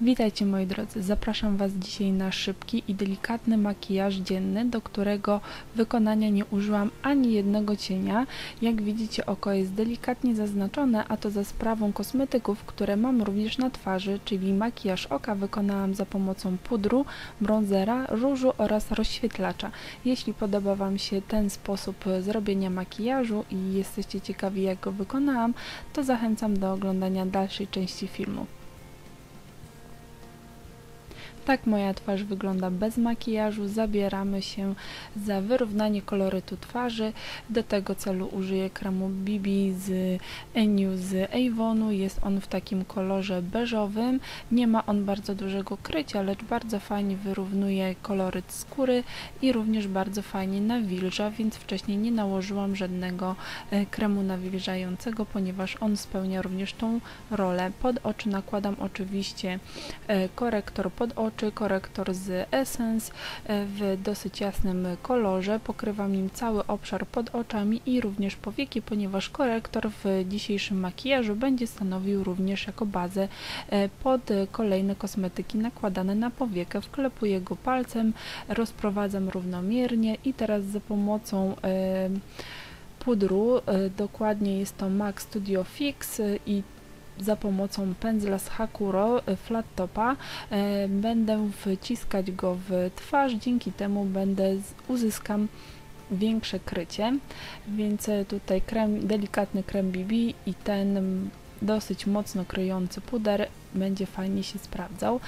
Witajcie moi drodzy, zapraszam Was dzisiaj na szybki i delikatny makijaż dzienny, do którego wykonania nie użyłam ani jednego cienia. Jak widzicie oko jest delikatnie zaznaczone, a to za sprawą kosmetyków, które mam również na twarzy, czyli makijaż oka wykonałam za pomocą pudru, bronzera, różu oraz rozświetlacza. Jeśli podoba Wam się ten sposób zrobienia makijażu i jesteście ciekawi jak go wykonałam, to zachęcam do oglądania dalszej części filmu. Tak moja twarz wygląda bez makijażu. Zabieramy się za wyrównanie kolorytu twarzy. Do tego celu użyję kremu BB z Eniu z Avonu. Jest on w takim kolorze beżowym. Nie ma on bardzo dużego krycia, lecz bardzo fajnie wyrównuje koloryt skóry i również bardzo fajnie nawilża, więc wcześniej nie nałożyłam żadnego e, kremu nawilżającego, ponieważ on spełnia również tą rolę. Pod oczy nakładam oczywiście e, korektor pod oczy korektor z Essence e, w dosyć jasnym kolorze. Pokrywam nim cały obszar pod oczami i również powieki, ponieważ korektor w dzisiejszym makijażu będzie stanowił również jako bazę e, pod kolejne kosmetyki nakładane na powiekę. Wklepuję go palcem, rozprowadzam równomiernie i teraz za pomocą e, pudru, dokładnie jest to MAC Studio Fix i za pomocą pędzla z Hakuro e, Flat Topa e, będę wciskać go w twarz, dzięki temu będę uzyskam większe krycie, więc e, tutaj krem, delikatny krem BB i ten dosyć mocno kryjący puder będzie fajnie się sprawdzał.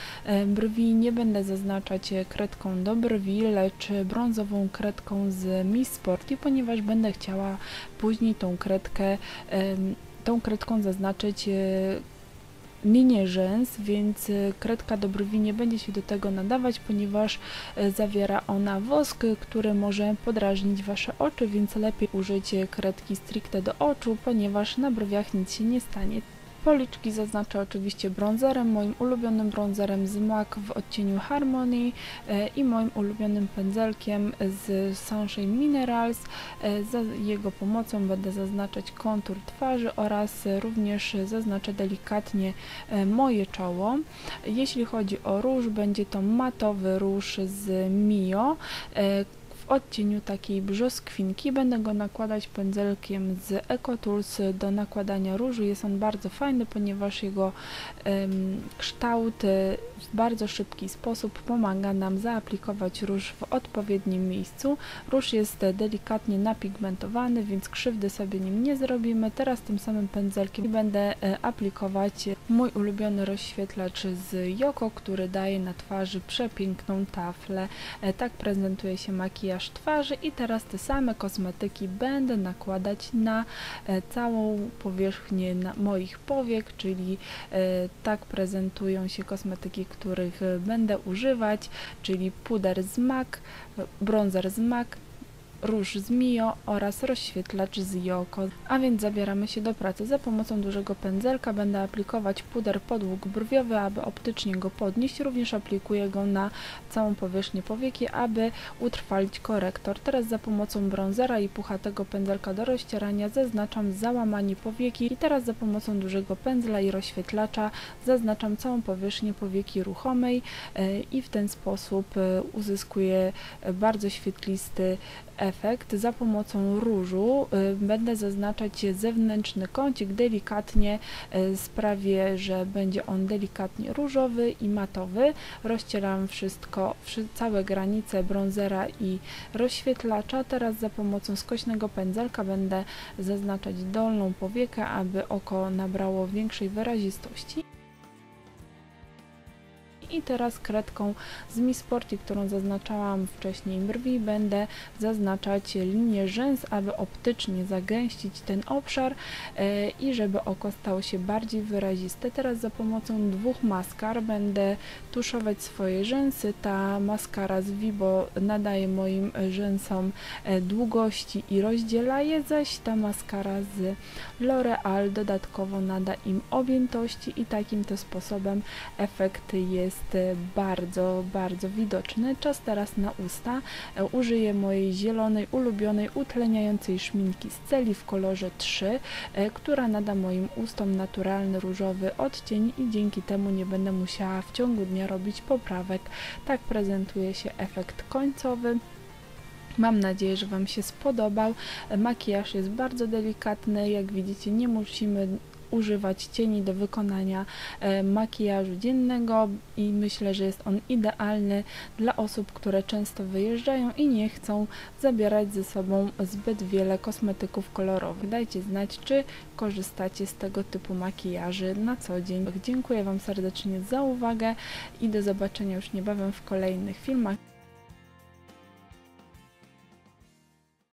Brwi nie będę zaznaczać kredką do brwi, lecz brązową kredką z Miss Sporty, ponieważ będę chciała później tą kredkę tą kredką zaznaczyć e, linię rzęs, więc e, kredka do brwi nie będzie się do tego nadawać, ponieważ e, zawiera ona wosk, który może podrażnić Wasze oczy, więc lepiej użyć kredki stricte do oczu, ponieważ na brwiach nic się nie stanie. Policzki zaznaczę oczywiście bronzerem, moim ulubionym bronzerem z MAC w odcieniu Harmony e, i moim ulubionym pędzelkiem z Sunshine Minerals. E, za jego pomocą będę zaznaczać kontur twarzy oraz również zaznaczę delikatnie e, moje czoło. Jeśli chodzi o róż, będzie to matowy róż z Mio, odcieniu takiej brzoskwinki. Będę go nakładać pędzelkiem z EcoTools do nakładania różu. Jest on bardzo fajny, ponieważ jego um, kształt e, w bardzo szybki sposób pomaga nam zaaplikować róż w odpowiednim miejscu. Róż jest delikatnie napigmentowany, więc krzywdy sobie nim nie zrobimy. Teraz tym samym pędzelkiem będę e, aplikować mój ulubiony rozświetlacz z Joko, który daje na twarzy przepiękną taflę. E, tak prezentuje się makijaż makijaż twarzy i teraz te same kosmetyki będę nakładać na e, całą powierzchnię moich powiek, czyli e, tak prezentują się kosmetyki, których e, będę używać, czyli puder z MAC, bronzer z MAC, róż z Mio oraz rozświetlacz z Yoko. A więc zabieramy się do pracy. Za pomocą dużego pędzelka będę aplikować puder podłóg brwiowy, aby optycznie go podnieść. Również aplikuję go na całą powierzchnię powieki, aby utrwalić korektor. Teraz za pomocą bronzera i puchatego pędzelka do rozcierania zaznaczam załamanie powieki i teraz za pomocą dużego pędzla i rozświetlacza zaznaczam całą powierzchnię powieki ruchomej e, i w ten sposób e, uzyskuję bardzo świetlisty efekt za pomocą różu y, będę zaznaczać zewnętrzny kącik delikatnie y, sprawię, że będzie on delikatnie różowy i matowy. Rozcieram wszystko, całe granice bronzera i rozświetlacza. Teraz za pomocą skośnego pędzelka będę zaznaczać dolną powiekę, aby oko nabrało większej wyrazistości. I teraz kredką z Mi Sporty, którą zaznaczałam wcześniej brwi, będę zaznaczać linię rzęs, aby optycznie zagęścić ten obszar e, i żeby oko stało się bardziej wyraziste. Teraz za pomocą dwóch maskar będę tuszować swoje rzęsy. Ta maskara z Vibo nadaje moim rzęsom e, długości i rozdziela je, zaś ta maskara z L'Oreal dodatkowo nada im objętości i takim to sposobem efekt jest jest e, bardzo, bardzo widoczny. Czas teraz na usta. E, Użyję mojej zielonej, ulubionej, utleniającej szminki z celi w kolorze 3, e, która nada moim ustom naturalny różowy odcień i dzięki temu nie będę musiała w ciągu dnia robić poprawek. Tak prezentuje się efekt końcowy. Mam nadzieję, że Wam się spodobał. Makijaż jest bardzo delikatny, jak widzicie nie musimy używać cieni do wykonania e, makijażu dziennego i myślę, że jest on idealny dla osób, które często wyjeżdżają i nie chcą zabierać ze sobą zbyt wiele kosmetyków kolorowych. Dajcie znać, czy korzystacie z tego typu makijaży na co dzień. Dziękuję Wam serdecznie za uwagę i do zobaczenia już niebawem w kolejnych filmach.